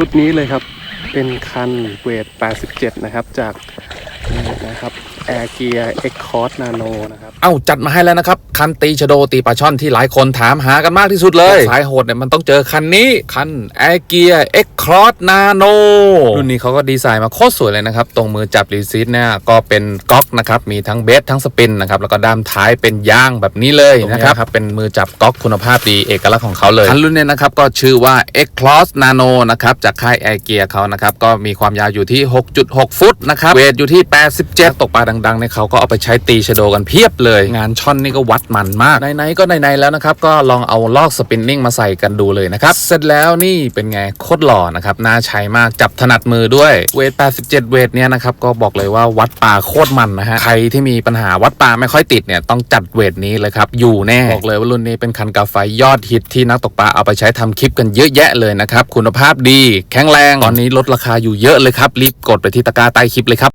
ชุดนี้เลยครับ เป็นคันเวท 87 นะครับ จาก นี่นะครับ Air Gear X Cos Nano นะครับ เอ้าจัดมาให้แล้วนะครับ คันตีชะโดตีปลาช่อนที่หลายคนถามหากันมากที่สุดเลยสายโหดเนี่ยมันต้องเจอคันนี้คัน a i r g e a r X Cross Nano รุ่นนี้เขาก็ดีไซน์มาโคตรสวยเลยนะครับ ตรงมือจับรีซีทเนี่ยก็เป็นก๊อกนะครับ มีทั้งเบสทั้งสปินนะครับ แล้วก็ด้ามท้ายเป็นยางแบบนี้เลยนะครับ เป็นมือจับก๊อกคุณภาพดีเอกลักษณ์ของเขาเลยคันรุ่นเนี้นะครับก็ชื่อว่า X Cross Nano นะครับจากค่าย a i r g e a r เขานะครับก็มีความยาวอยู่ที่ 6.6 ฟุตนะครับเวทอยู่ที่87 ตกปลาดังๆเนี่ยเขาก็เอาไปใช้ตีชโดกันเพียบเลย งานช่อนนี่ก็วัดมันมากไหนๆก็ไหนๆแล้วนะครับ ก็ลองเอาลอกสปินนิ่งมาใส่กันดูเลยนะครับ เสร็จแล้วนี่เป็นไงโคตรหล่อนะครับ น่าใช้มากจับถนัดมือด้วยเวท 87 เวทเนี่ยนะครับ ก็บอกเลยว่าวัดปลาโคตรมันนะฮะใครที่มีปัญหาวัดปลาไม่ค่อยติดเนี่ยต้องจัดเวทนี้เลยครับอยู่แน่บอกเลยว่ารุ่นนี้เป็นคันกาไฟยอดฮิตที่นักตกปลาเอาไปใช้ทำคลิปกันเยอะแยะเลยนะครับคุณภาพดี แข็งแรงตอนนี้ลดราคาอยู่เยอะเลยครับรีบกดไปที่ตะกร้าใต้คลิปเลยครับ